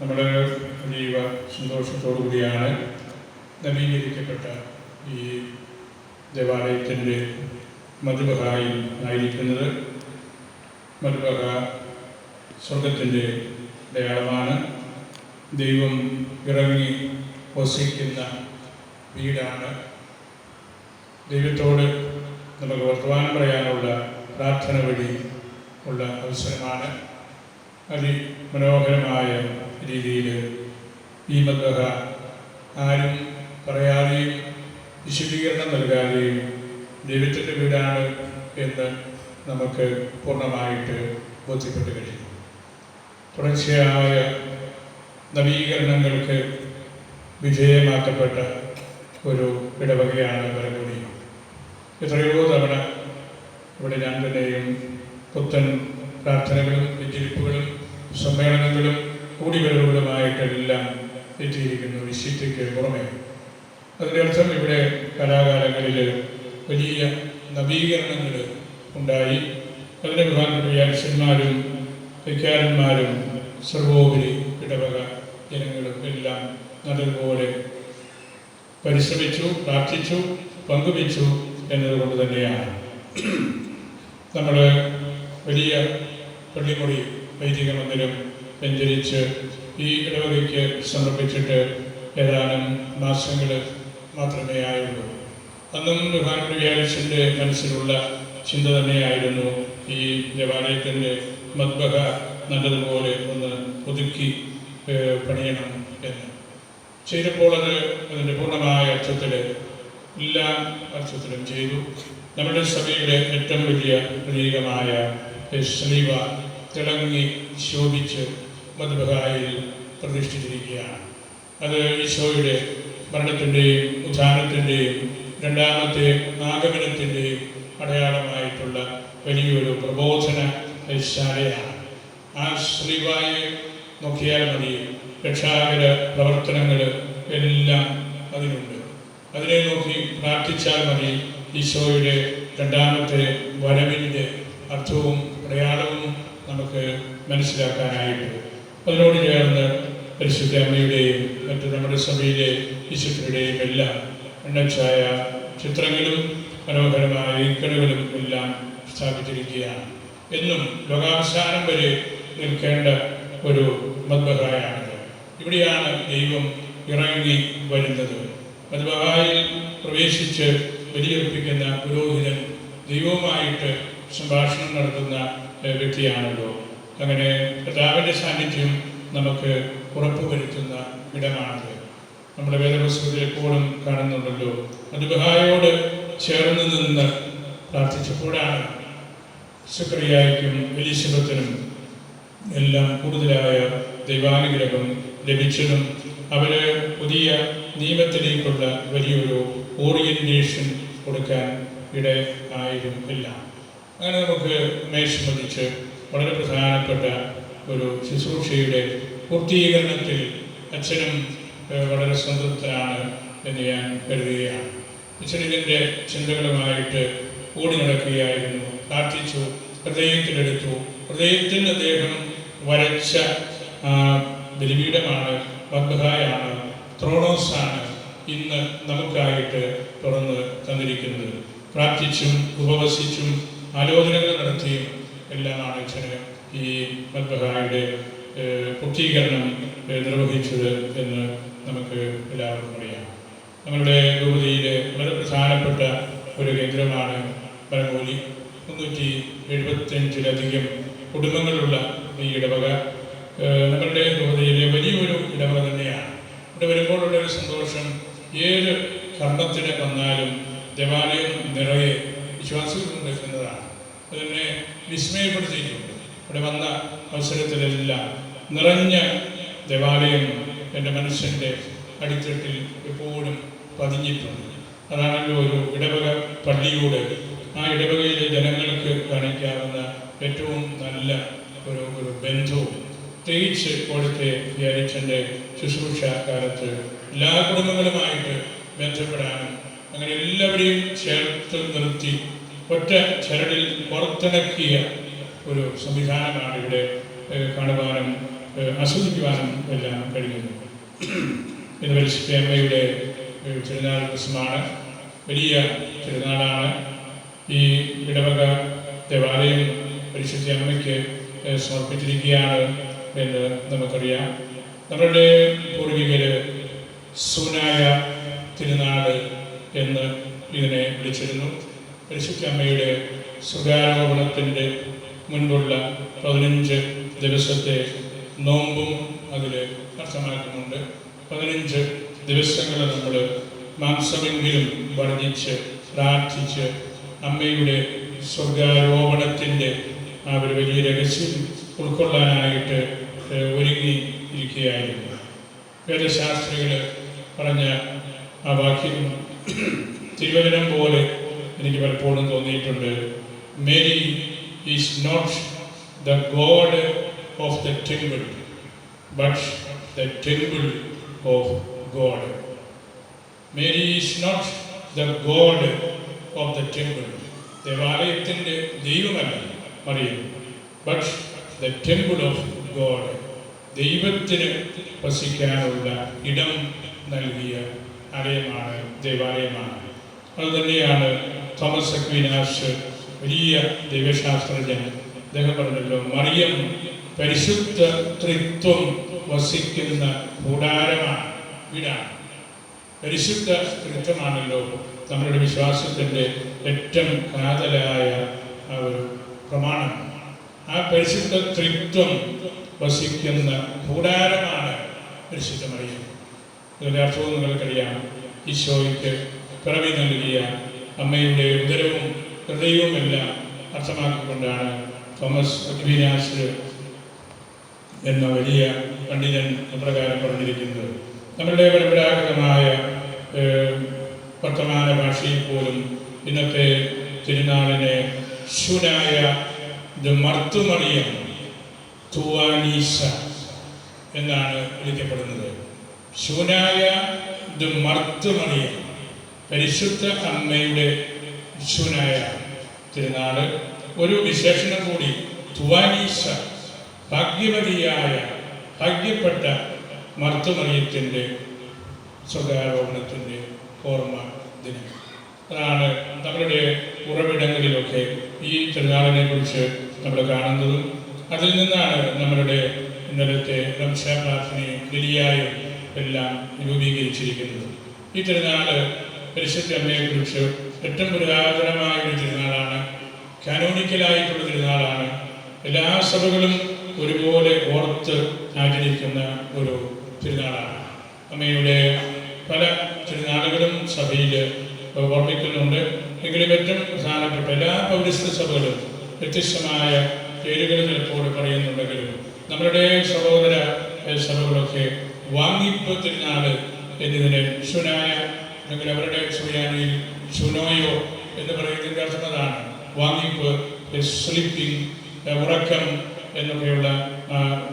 നമ്മൾ അതീവ സന്തോഷത്തോടു കൂടിയാണ് നവീകരിക്കപ്പെട്ട ഈ ദേവാലയത്തിന്റെ മധുബഹായി ആയിരിക്കുന്നത്. മധുബഹ സ്വർഗത്തിന്റെ അടയാളമാണ്. ദൈവം ഇറങ്ങി വസിക്കുന്ന വീടാണ്. ദൈവത്തോട് നമുക്ക് വർത്തമാനം പറയാനുള്ള പ്രാർത്ഥന വഴി ഉള്ള അവസരമാണ്. അതിമനോഹരമായ രീതിയിൽ ഭീമഗ്രഹ ആരും പറയാതെയും വിശദീകരണം നൽകാതെയും ദൈവത്തിന്റെ വീടാണ് എന്ന് നമുക്ക് പൂർണമായിട്ട് ബോധ്യപ്പെട്ട് കഴിയും തുടർച്ചയായ നവീകരണങ്ങൾക്ക് വിധേയമാക്കപ്പെട്ട ഒരു ഇടവകയാണ് പരമൂടി എത്രയോ തവണ ഇവിടെ ഞാൻ തന്നെയും പുത്തൻ പ്രാർത്ഥനകളും വിജയിപ്പുകളും സമ്മേളനങ്ങളും കൂടിവരവുകളുമായിട്ടെല്ലാം എത്തിയിരിക്കുന്നു വിശുദ്ധിക്ക് പുറമെ. അതിന്റെ അർത്ഥം ഇവിടെ കലാകാലങ്ങളിൽ വലിയ നവീകരണങ്ങൾ ഉണ്ടായി. അതിന്റെ പ്രധാനപ്പെട്ട വ്യാസന്മാരും വൈക്കാരന്മാരും സർവോപരി ഇടവക ജനങ്ങളും എല്ലാം നല്ലതുപോലെ പരിശ്രമിച്ചു പ്രാർത്ഥിച്ചു പങ്കുവച്ചു എന്നതുകൊണ്ട് തന്നെയാണ്. നമ്മൾ വലിയ പള്ളിമുറി വൈദിക മന്ദിരം വെഞ്ചരിച്ച് ഈ ഇടവകയ്ക്ക് സമർപ്പിച്ചിട്ട് ഏതാനും മാസങ്ങൾ മാത്രമേ ആയുള്ളൂ. അന്നും ബഹുമാനപ്പെട്ട വ്യാഴസിന്റെ മനസ്സിലുള്ള ചിന്ത തന്നെയായിരുന്നു ഈ ദേവാലയത്തിന്റെ മദ്ബഹ നല്ലതുപോലെ ഒന്ന് ഒതുക്കി പണിയണം എന്ന്. ചെയ്തപ്പോൾ അത് അതിന്റെ പൂർണമായ അർത്ഥത്തിൽ എല്ലാ അർത്ഥത്തിലും ചെയ്തു. നമ്മുടെ സഭയുടെ ഏറ്റവും വലിയ പ്രതീകമായ ശ്രീവ തിളങ്ങി ശോഭിച്ച് മധുബഹായിൽ പ്രതിഷ്ഠിച്ചിരിക്കുകയാണ്. അത് ഈശോയുടെ മരണത്തിന്റെയും ഉദ്ധാനത്തിന്റെയും രണ്ടാമത്തെ ആഗമനത്തിന്റെയും അടയാളമായിട്ടുള്ള വലിയൊരു പ്രബോധന ശാലയാണ്. ആ ശ്രീവായെ നോക്കിയാൽ മതി. രക്ഷാകര പ്രവർത്തനങ്ങൾ എല്ലാം അതിനുണ്ട്. അതിനെ നോക്കി പ്രാർത്ഥിച്ചാൽ മതി. ഈശോയുടെ രണ്ടാമത്തെ വരവിന്റെ അർത്ഥവും അടയാളവും നമുക്ക് മനസ്സിലാക്കാനായിട്ട് അതിനോട് ചേർന്ന് പരിശുദ്ധ അമ്മയുടെയും മറ്റു നമ്മുടെ സഭയിലെ വിശുദ്ധരുടെയും എല്ലാം എണ്ണച്ചായ ചിത്രങ്ങളും മനോഹരമായ ഈക്കണുകളും എല്ലാം സ്ഥാപിച്ചിരിക്കുകയാണ്. എന്നും ലോകാവസാനം വരെ നിൽക്കേണ്ട ഒരു മദ്ബഹായാണിത്. ഇവിടെയാണ് ദൈവം ഇറങ്ങി വരുന്നത്. മദ്ബഹായിൽ പ്രവേശിച്ച് ബലിയർപ്പിക്കുന്ന പുരോഹിതൻ ദൈവവുമായിട്ട് സംഭാഷണം നടത്തുന്ന വ്യക്തിയാണല്ലോ. അങ്ങനെ പിതാവിന്റെ സാന്നിധ്യം നമുക്ക് ഉറപ്പുവരുത്തുന്ന ഇടമാണത്. നമ്മുടെ വേദപുസ്തകത്തിൽ എപ്പോഴും കാണുന്നുണ്ടല്ലോ. മദ്ബഹായോട് ചേർന്ന് നിന്ന് പ്രാർത്ഥിച്ചപ്പോഴാണ് സുക്രിയായ്ക്കും എലിസബത്തിനും എല്ലാം കൂടുതലായ ദൈവാനുഗ്രഹം ലഭിച്ചതും അവർ പുതിയ നിയമത്തിലേക്കുള്ള വലിയൊരു ഓറിയന്റേഷൻ കൊടുക്കാൻ ഇട ആയിരുന്നില്ല. അങ്ങനെ നമുക്ക് മേശമതിച്ച് വളരെ പ്രധാനപ്പെട്ട ഒരു ശുശ്രൂഷയുടെ പൂർത്തീകരണത്തിൽ അച്ഛനും വളരെ സംതൃപ്തനാണ് എന്ന് ഞാൻ കരുതുകയാണ്. അച്ഛൻ ഇതിന്റെ ചിന്തകളുമായിട്ട് ഓടി നടക്കുകയായിരുന്നു. പ്രാർത്ഥിച്ചു ഹൃദയത്തിലെടുത്തു. ഹൃദയത്തിൽ അദ്ദേഹം വരച്ച ബലിപീഠമാണ് ബഗ്ഹായാണ് ത്രോണോസാണ് ഇന്ന് നമുക്കായിട്ട് തുറന്ന് തന്നിരിക്കുന്നത്. പ്രാർത്ഥിച്ചും ഉപവസിച്ചും ആലോചനകൾ നടത്തിയും എല്ലാമാണ് അച്ഛന് ഈ മത്ബഹായുടെ പുക്തീകരണം നിർവഹിച്ചത് എന്ന് നമുക്ക് എല്ലാവർക്കും അറിയാം. നമ്മളുടെ ഗോപതിയിലെ വളരെ പ്രധാനപ്പെട്ട ഒരു കേന്ദ്രമാണ് മലമൂലി മുന്നൂറ്റി എഴുപത്തഞ്ചിലധികം കുടുംബങ്ങളുള്ള ഈ ഇടവക നമ്മളുടെ ഗോപതിയിലെ വലിയൊരു ഇടവക തന്നെയാണ്. ഇവിടെ വരുമ്പോഴുള്ള ഒരു സന്തോഷം ഏത് കർമ്മത്തിന് വന്നാലും ദേവാലയം നിറയെ വിശ്വാസികൾ കൊണ്ടിരിക്കുന്നതാണ് അതിനെ വിസ്മയപ്പെടുത്തിയിട്ടുണ്ട്. ഇവിടെ വന്ന അവസരത്തിലെല്ലാം നിറഞ്ഞ ദേവാലയം എന്റെ മനസ്സിന്റെ അടിത്തട്ടിൽ എപ്പോഴും പതിഞ്ഞിട്ടുണ്ട്. അതാണല്ലോ ഒരു ഇടവക പള്ളിയോട് ആ ഇടവകയിലെ ജനങ്ങൾക്ക് കാണിക്കാവുന്ന ഏറ്റവും നല്ല ഒരു ഒരു ബന്ധവും. പ്രത്യേകിച്ച് ഇപ്പോഴത്തെ വ്യാഴച്ചന്റെ ശുശ്രൂഷ കാലത്ത് എല്ലാ കുടുംബങ്ങളുമായിട്ട് ബന്ധപ്പെടാനും അങ്ങനെ എല്ലാവരെയും ചേർത്ത് നിർത്തി ഒറ്റ ചരടിൽ പുറത്തിണക്കിയ ഒരു സംവിധാനമാണ് ഇവിടെ കാണുവാനും ആസ്വദിക്കുവാനും എല്ലാം കഴിയുന്നത് ഇന്ന് വലിച്ചിട്ട് അമ്മയുടെ തിരുനാൾ ദിവസമാണ്. വലിയ തിരുനാളാണ് ഈ ഇടവക ദേവാലയം പരിശുദ്ധ അമ്മയ്ക്ക് സമർപ്പിച്ചിരിക്കുകയാണ് എന്ന് നമുക്കറിയാം. നമ്മളുടെ പൂർവികര് സൂനായ തിരുനാട് എന്ന് ഇതിനെ വിളിച്ചിരുന്നു. പരിശുദ്ധ അമ്മയുടെ സുഖാരോപണത്തിന്റെ മുൻപുള്ള പതിനഞ്ച് ദിവസത്തെ നോമ്പും അതിൽ അർത്ഥമാക്കുന്നുണ്ട് പതിനഞ്ച് ദിവസങ്ങൾ നമ്മൾ മാംസമെങ്കിലും വർദ്ധിച്ച് പ്രാർത്ഥിച്ച് അമ്മയുടെ സ്വർഗാരോപണത്തിന്റെ ആ ഒരു വലിയ രഹസ്യം ഉൾക്കൊള്ളാനായിട്ട് ഒരുങ്ങി ഇരിക്കുകയായിരുന്നു. വേദശാസ്ത്രികൾ പറഞ്ഞ ആ വാക്യം തിരുവചനം പോലെ എനിക്ക് പലപ്പോഴും തോന്നിയിട്ടുണ്ട്. Mary is not the god of the temple but the temple of God Mary is not the god of the temple ദേവാലയത്തിന്റെ ദൈവമല്ല Mariyam. But the temple of God ദൈവത്തിന് വസിക്കാനുള്ള ഇടം നൽകിയ ആലയമാണ് ദേവാലയമാണ്. അതുതന്നെയാണ് തോമസ് അക്വീനാസ് വലിയ ദൈവശാസ്ത്രജ്ഞൻ. അദ്ദേഹം പറഞ്ഞല്ലോ മറിയം പരിശുദ്ധ ത്രിത്വം വസിക്കുന്ന കൂടാരമാണ് വീടാണ്. പരിശുദ്ധ ത്രിത്വമാണല്ലോ നമ്മുടെ വിശ്വാസത്തിന്റെ ഏറ്റവും കാതലായ ഒരു പ്രമാണം. ആ പരിശുദ്ധ ത്രിത്വം വസിക്കുന്ന കൂടാരമാണ് പരിശുദ്ധ മറിയം. ഇതിന്റെ അർത്ഥവും നിങ്ങൾക്കറിയാം. ഈശോയ്ക്ക് പിറവി നൽകിയ അമ്മയുടെ ഉദരവും ഹൃദയവുമെല്ലാം അർത്ഥമാക്കിക്കൊണ്ടാണ് തോമസ് അഗ്നിനാസ് എന്ന വലിയ പണ്ഡിതൻ അപ്രകാരം പറഞ്ഞിരിക്കുന്നത്. നമ്മളുടെ പരമ്പരാഗതമായ വർത്തമാന ഭാഷയിൽ പോലും ഇന്നത്തെ തിരുനാളിനെ ശുനായ ദ മർത്തുമറിയ തുവാനീസ എന്നാണ് വിളിക്കപ്പെടുന്നത്. ശൂനായ ദ മർത്തുമറിയം പരിശുദ്ധ അമ്മയുടെ വിശുവനായ തിരുനാൾ ഒരു വിശേഷണം കൂടി. തുവാനീശ ഭാഗ്യവതിയായ ഭാഗ്യപ്പെട്ട മർത്തുമറിയത്തിന്റെ സ്വകാരോപണത്തിന്റെ ഓർമ്മ ദിനം. അതാണ് നമ്മളുടെ ഉറവിടങ്ങളിലൊക്കെ ഈ തിരുനാളിനെ കുറിച്ച് നമ്മൾ കാണുന്നതും അതിൽ നിന്നാണ് നമ്മളുടെ ഇന്നലത്തെ റംഷാ പ്രാർത്ഥനയും ബലിയായും എല്ലാം രൂപീകരിച്ചിരിക്കുന്നത്. ഈ തിരുനാൾ പരിശുദ്ധ അമ്മയെക്കുറിച്ച് ഏറ്റവും പുരാതനമായ ഒരു തിരുനാളാണ്. കാനോണിക്കലായിട്ടുള്ള തിരുനാളാണ്. എല്ലാ സഭകളും ഒരുപോലെ ഓർത്ത് ആചരിക്കുന്ന ഒരു തിരുനാളാണ്. അമ്മയുടെ പല തിരുനാളുകളും സഭയിൽ ഓർമ്മിക്കുന്നുണ്ട്. എങ്കിലും ഏറ്റവും പ്രധാനപ്പെട്ട എല്ലാ പൗരസ്ത്യ സഭകളും വ്യത്യസ്തമായ പേരുകൾ ചിലപ്പോൾ പറയുന്നുണ്ടെങ്കിലും നമ്മളുടെ സഹോദര സഭകളൊക്കെ വാങ്ങിപ്പ് തിരുനാൾ എന്നതിനെ ശുനായ അല്ലെങ്കിൽ അവരുടെ സുയാനിയിൽ ശുനോയോ എന്ന് പറയുന്നതിന്റെ അർത്ഥം അതാണ്. വാങ്ങിപ്പ് സ്ലിപ്പിംഗ് ഉറക്കം എന്നൊക്കെയുള്ള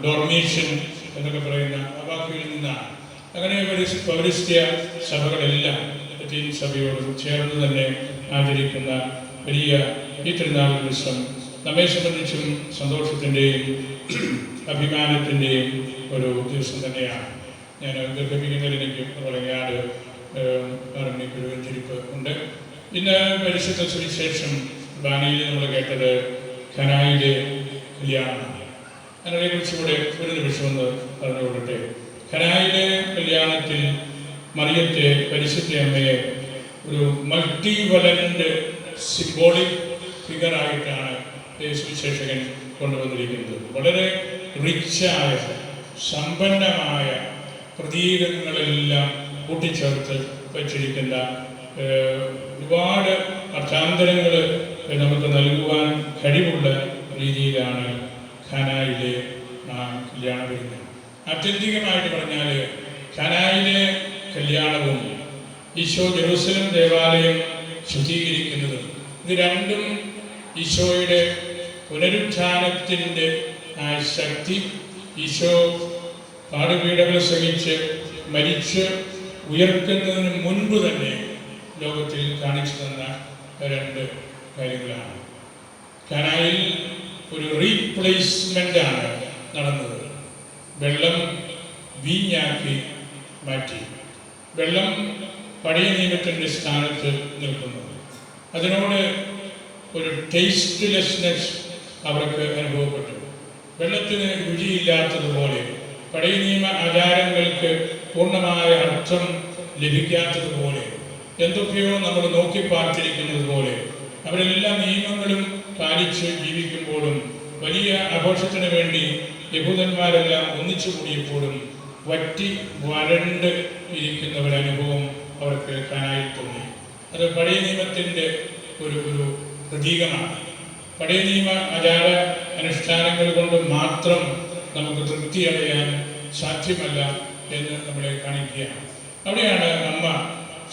ഡോർമേഷൻ എന്നൊക്കെ പറയുന്ന വാക്കുകളിൽ നിന്നാണ്. അങ്ങനെ പൗരസ്- പൗരസ്ത്യ സഭകളെല്ലാം ലത്തീൻ സഭയോട് ചേർന്ന് തന്നെ ആചരിക്കുന്ന വലിയ ഈ തിരുനാൾ ദിവസം നമ്മെ സംബന്ധിച്ചും സന്തോഷത്തിന്റെയും അഭിമാനത്തിന്റെയും ഒരു ദിവസം തന്നെയാണ്. ഞാൻ ദീർഘിപ്പിക്കുന്നതിൽ എനിക്ക് വെഞ്ചരിപ്പ് ഉണ്ട്. ഇന്ന് പരിശുദ്ധ സുവിശേഷം ബാനയിൽ നമ്മൾ കേട്ടത് ഖനായിലെ കല്യാണമാണ് അതിനെക്കുറിച്ച് ഇവിടെ ഒരു നിമിഷം ഒന്ന് പറഞ്ഞുകൊള്ളട്ടെ ഖനായിലെ കല്യാണത്തിൽ മറിയത്തെ പരിശുദ്ധ അമ്മയെ ഒരു മൾട്ടി വലന്റ് സിംബോളിക് ഫിഗറായിട്ടാണ് സുവിശേഷകൻ കൊണ്ടുവന്നിരിക്കുന്നത്. വളരെ റിച്ചായ സമ്പന്നമായ പ്രതീകങ്ങളെല്ലാം കൂട്ടിച്ചേർത്ത് വച്ചിരിക്കുന്ന ഒരുപാട് അർത്ഥാന്തരങ്ങൾ നമുക്ക് നൽകുവാൻ കഴിവുള്ള രീതിയിലാണ് ഖാനായിലെ കല്യാണ വരുന്നത് ആത്യന്തികമായിട്ട് പറഞ്ഞാൽ ഖാനായിലെ കല്യാണവും ഈശോ ജെറൂസലം ദേവാലയം ശുദ്ധീകരിക്കുന്നത് ഇത് രണ്ടും ഈശോയുടെ പുനരുത്ഥാനത്തിന്റെ ആ ശക്തി ഈശോ പാടുപീഠകൾ സഹിച്ച് മരിച്ച് ഉയർക്കുന്നതിന് മുൻപ് തന്നെ ലോകത്തിൽ കാണിച്ചു തന്ന രണ്ട് കാര്യങ്ങളാണ്. കനാലിൽ ഒരു റീപ്ലേസ്മെന്റ് ആണ് നടന്നത്. വെള്ളം വീഞ്ഞാക്കി മാറ്റി. വെള്ളം പഴയ നിയമത്തിന്റെ സ്ഥാനത്ത് നിൽക്കുന്നു. അതിനോട് ഒരു ടേസ്റ്റ്ലെസ്നെസ് അവർക്ക് അനുഭവപ്പെട്ടു. വെള്ളത്തിന് രുചിയില്ലാത്തതുപോലെ പഴയ നിയമ ആചാരങ്ങൾക്ക് പൂർണമായ അർത്ഥം ലഭിക്കാത്തതുപോലെ എന്തൊക്കെയോ നമ്മൾ നോക്കി പാർത്തിരിക്കുന്നത് പോലെ അവരെല്ലാ നിയമങ്ങളും പാലിച്ച് ജീവിക്കുമ്പോഴും വലിയ ആഘോഷത്തിന് വേണ്ടി യഹൂദന്മാരെല്ലാം ഒന്നിച്ചു കൂടിയപ്പോഴും വറ്റി വരണ്ട് ഇരിക്കുന്ന ഒരു അനുഭവം അവർക്ക് കേൾക്കാനായി തോന്നി. അത് പഴയ നിയമത്തിന്റെ ഒരു ഒരു പ്രതീകമാണ്. പഴയ നിയമ ആചാര അനുഷ്ഠാനങ്ങൾ കൊണ്ട് മാത്രം നമുക്ക് തൃപ്തി അടയാൻ സാധ്യമല്ല എന്ന് നമ്മളെ കാണിക്കുകയാണ്. അവിടെയാണ് അമ്മ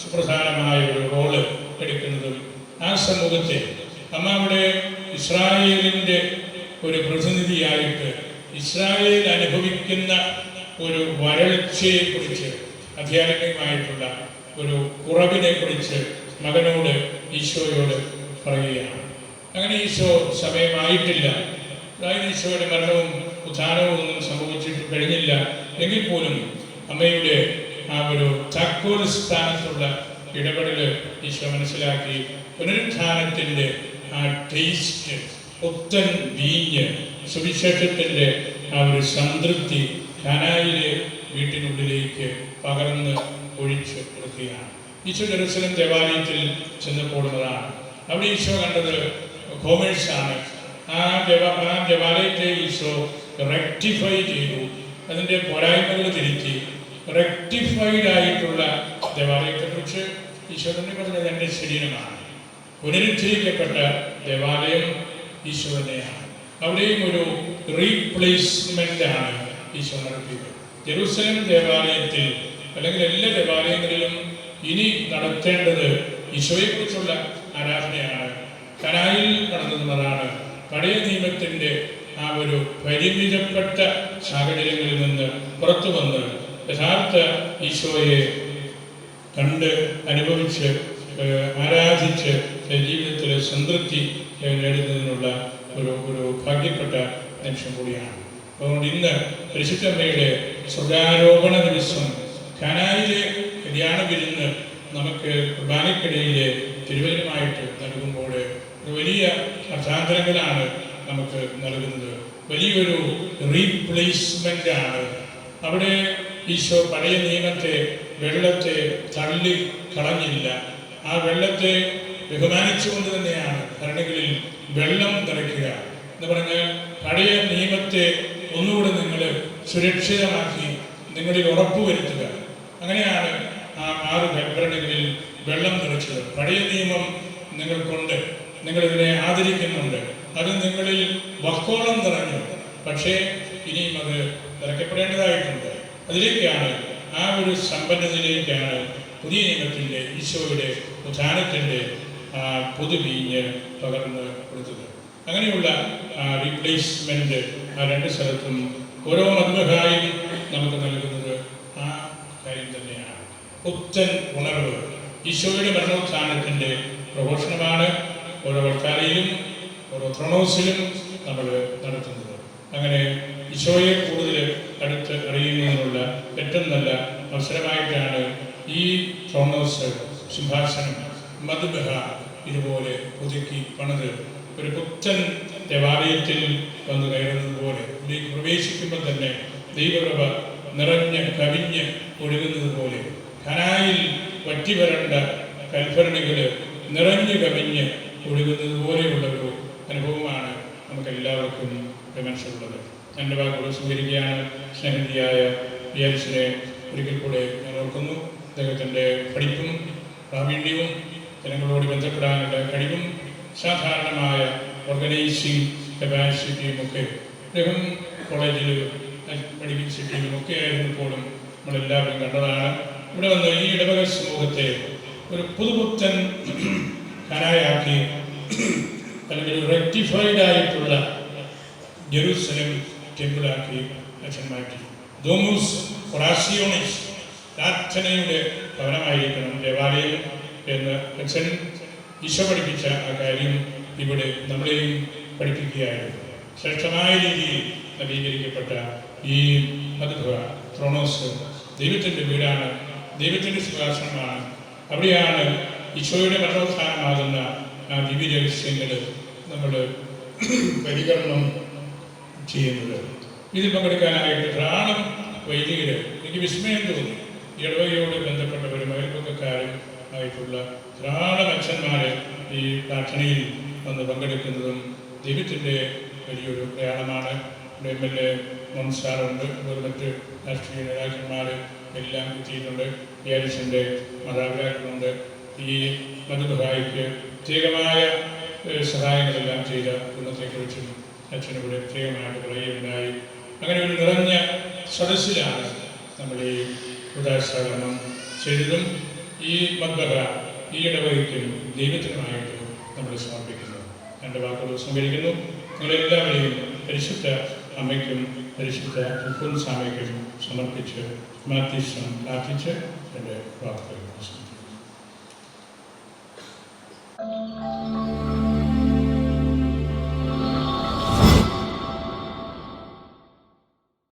സുപ്രധാനമായ ഒരു റോൾ എടുക്കുന്നതും ആ സമൂഹത്തെ അമ്മ അവിടെ ഇസ്രായേലിന്റെ ഒരു പ്രതിനിധിയായിട്ട് ഇസ്രായേൽ അനുഭവിക്കുന്ന ഒരു വരൾച്ചയെക്കുറിച്ച് അധ്യാത്മികമായിട്ടുള്ള ഒരു കുറവിനെ കുറിച്ച് മകനോട് ഈശോയോട് പറയുകയാണ്. അങ്ങനെ ഈശോ സമയമായിട്ടില്ല. അതായത് ഈശോയുടെ മരണവും ഉദ്ധാനവും ഒന്നും സംഭവിച്ചിട്ട് കഴിഞ്ഞില്ല. എങ്കിൽ പോലും അമ്മയുടെ ആ ഒരു താക്കോൽ സ്ഥാനത്തുള്ള ഇടപെടൽ ഈശോ മനസ്സിലാക്കി. പുനരുത്ഥാനത്തിന്റെ ആ ടേസ്റ്റ് പുത്തൻ വീഞ്ഞ് സുവിശേഷത്തിന്റെ ആ ഒരു സംതൃപ്തി കാനായിലെ വീട്ടിനുള്ളിലേക്ക് പകർന്ന് ഒഴിച്ചു കൊടുക്കുകയാണ്. ഈശോ ജെറുസലം ദേവാലയത്തിൽ ചെന്നപ്പോഴുള്ളതാണ് അവിടെ ഈശോ കണ്ടത് കോമേഴ്സാണ് ആ ദേവ ആ ദേവാലയത്തെ ഈശോ റെക്ടിഫൈ ചെയ്തു. അതിന്റെ പോരായ്മകൾ തിരുത്തി. റെക്ടിഫൈഡ് ആയിട്ടുള്ള ദേവാലയത്തെക്കുറിച്ച് ഈശ്വരനെ പറഞ്ഞത് എന്റെ ശരീരമാണ്. പുനരുദ്ധരിക്കപ്പെട്ട ദേവാലയം ഈശ്വരനെയാണ്. അവിടെയും ഒരു റീപ്ലേസ്മെന്റ് ആണ് ഈശോ നടത്തിയത് ജെറൂസലം ദേവാലയത്തിൽ അല്ലെങ്കിൽ എല്ലാ ദേവാലയങ്ങളിലും ഇനി നടത്തേണ്ടത് ഈശോയെക്കുറിച്ചുള്ള ആരാധനയാണ്. കനായിൽ നടന്നതാണ് പഴയ നിയമത്തിന്റെ ആ ഒരു പരിമിതപ്പെട്ട സാഹചര്യങ്ങളിൽ നിന്ന് പുറത്തു വന്ന് യഥാർത്ഥ ഈശോയെ കണ്ട് അനുഭവിച്ച് ആരാധിച്ച് ജീവിതത്തിൽ സംതൃപ്തി നേടുന്നതിനുള്ള ഒരു ഒരു ഭാഗ്യപ്പെട്ട നിമിഷം കൂടിയാണ്. അതുകൊണ്ട് ഇന്ന് പരിശുദ്ധമ്മയുടെ സ്വർഗാരോപണ ദിവസം ഖനായിലെ കല്യാണ വിരുന്ന് നമുക്ക് കുർബാനക്കിടയിലെ തിരുവനന്തപുരമായിട്ട് നൽകുമ്പോൾ വലിയ അർത്ഥാന്തരങ്ങളാണ് നമുക്ക് നൽകുന്നത്. വലിയൊരു റീപ്ലേസ്മെന്റ് ആണ് അവിടെ ഈശോ പഴയ നിയമത്തെ വെള്ളത്തെ തള്ളി കളഞ്ഞില്ല. ആ വെള്ളത്തെ ബഹുമാനിച്ചുകൊണ്ട് തന്നെയാണ് ഭരണങ്ങളിൽ വെള്ളം നിറയ്ക്കുക എന്ന് പറഞ്ഞാൽ പഴയ നിയമത്തെ ഒന്നുകൂടെ നിങ്ങൾ സുരക്ഷിതമാക്കി നിങ്ങളിൽ ഉറപ്പുവരുത്തുക അങ്ങനെയാണ് ആ ആറ് ഭരണങ്ങളിൽ വെള്ളം നിറച്ചത്. പഴയ നിയമം നിങ്ങൾക്കുണ്ട്. നിങ്ങളിതിനെ ആദരിക്കുന്നുണ്ട്. അത് നിങ്ങളിൽ വക്കോളം നിറഞ്ഞു. പക്ഷേ ഇനിയും അത് നിറയ്ക്കപ്പെടേണ്ടതായിട്ടുണ്ട്. അതിലേക്കാണ് ആ ഒരു സമ്പന്നതയിലേക്കാണ് പുതിയ നിയമത്തിന്റെ ഈശോയുടെ ഉദാനത്തിന്റെ പൊതുവീഞ്ഞ് പകർന്ന് കൊടുത്തത്. അങ്ങനെയുള്ള റീപ്ലേസ്മെന്റ് ആ രണ്ട് സ്ഥലത്തും ഓരോ മധുമഹായും നമുക്ക് നൽകുന്നത് ആ കാര്യം തന്നെയാണ്. പുത്തൻ ഉണർവ്. ഈശോയുടെ മരണോത്ഥാനത്തിന്റെ പ്രഘോഷണമാണ് ഓരോ വൾക്കാരയിലും ഓരോ ത്രണോസിലും നമ്മൾ നടത്തുന്നത്. അങ്ങനെ ഈശോയെ കൂടുതൽ അടുത്ത് അറിയുന്നതിനുള്ള ഏറ്റവും നല്ല അവസരമായിട്ടാണ് ഈ തോമസ് സിംഹാസനം മധുബഹ ഇതുപോലെ പുതുക്കി പണിത്. ഒരു പുത്തൻ ദേവാലയത്തിൽ വന്ന് കയറുന്നത് പോലെ ഇതിലേക്ക് പ്രവേശിക്കുമ്പോൾ തന്നെ ദൈവപ്രഭ നിറഞ്ഞ് കവിഞ്ഞ് ഒഴുകുന്നത് പോലെ ഖനായിൽ വറ്റിവരണ്ട കൽഭരണികൾ നിറഞ്ഞു കവിഞ്ഞ് ഒഴുകുന്നത് പോലെയുള്ള ഒരു അനുഭവമാണ് നമുക്ക് എല്ലാവർക്കും മനസ്സിലുള്ളത് എന്റെ വാക്കുകൾ സ്വീകരിക്കുകയാണ്. സ്നേഹിതിയായ ബിയാൻസിനെ ഒരിക്കൽ കൂടെ ഞാൻ ഓർക്കുന്നു. അദ്ദേഹത്തിന്റെ പഠിപ്പും പ്രാവീണ്യവും ജനങ്ങളോട് ബന്ധപ്പെടാനുള്ള കഴിവും സാധാരണമായ ഓർഗനൈസിങ് കപ്പാസിറ്റിയും ഒക്കെ അദ്ദേഹം കോളേജിൽ പഠിപ്പിച്ചിട്ടും ഒക്കെ ആയിരുന്നപ്പോഴും നമ്മളെല്ലാവരും കണ്ടതാണ്. ഇവിടെ വന്ന് ഈ ഇടവക സമൂഹത്തെ ഒരു പുതുപുത്തൻ കരായാക്കി അല്ലെങ്കിൽ റെക്ടിഫൈഡ് ആയിട്ടുള്ള ജെറൂസലം ടെമ്പിളാക്കി അച്ഛൻ മാറ്റി. ദോമൂസ് ഒറാസിയോണിസ് പ്രാർത്ഥനയുടെ ഭവനമായിരിക്കണം ദേവാലയം എന്ന് അച്ഛൻ ഈശോ പഠിപ്പിച്ച ആ കാര്യം ഇവിടെ നമ്മളെയും പഠിപ്പിക്കുകയായിരുന്നു. ശ്രേഷ്ഠമായ രീതിയിൽ നവീകരിക്കപ്പെട്ട ഈ മധുര ത്രോണോസ് ദൈവത്തിന്റെ വീടാണ് ദൈവത്തിന്റെ സിംഹാസനമാണ്. അവിടെയാണ് ഈശോയുടെ മരണോത്ഥാനമാകുന്ന ആ ദിവ്യ രഹസ്യങ്ങൾ നമ്മൾ പരികരണം ചെയ്യുന്നത്. ഇതിൽ പങ്കെടുക്കാനായിട്ട് ധാരാളം വൈദികർ എനിക്ക് വിസ്മയം തോന്നി. ഇടവകയോട് ബന്ധപ്പെട്ടവരും അയൽപ്പക്കാരും ആയിട്ടുള്ള ധാരാളം അച്ഛന്മാർ ഈ പ്രാർത്ഥനയിൽ വന്ന് പങ്കെടുക്കുന്നതും ദൈവത്തിന്റെ വലിയൊരു പ്രയാണമാണ്. ഇവിടെ എം എൽ എ മൺസാറുണ്ട് അതുപോലെ മറ്റ് രാഷ്ട്രീയ നേതാക്കന്മാർ എല്ലാം എത്തിയിട്ടുണ്ട്. യാരിസിന്റെ മാതാപിതാക്കളുണ്ട്. ഈ മധുബായിക്ക് പ്രത്യേകമായ സഹായങ്ങളെല്ലാം ചെയ്ത കുടുംബത്തെക്കുറിച്ചും അച്ഛനിവിടെ പ്രത്യേകമായിട്ട് പറയുകയുണ്ടായി. അങ്ങനെ ഒരു നിറഞ്ഞ സദസ്സിലാണ് നമ്മൾ ഈ ഉദാശ്രമം ചെയ്തതും ഈ മദ്ബഹ ഈ ഇടവകയ്ക്കും ദൈവത്തിനുമായിട്ട് നമ്മൾ സമർപ്പിക്കുന്നു രണ്ട് വാക്കുകൾ സ്വീകരിക്കുന്നു നിങ്ങളെല്ലാവരെയും പരിശുദ്ധ അമ്മയ്ക്കും പരിശുദ്ധ ഉൽഫുൻസാമയ്ക്കും സമർപ്പിച്ച് മാത്യസം പ്രാർത്ഥിച്ച് എന്റെ വാക്കുകൾ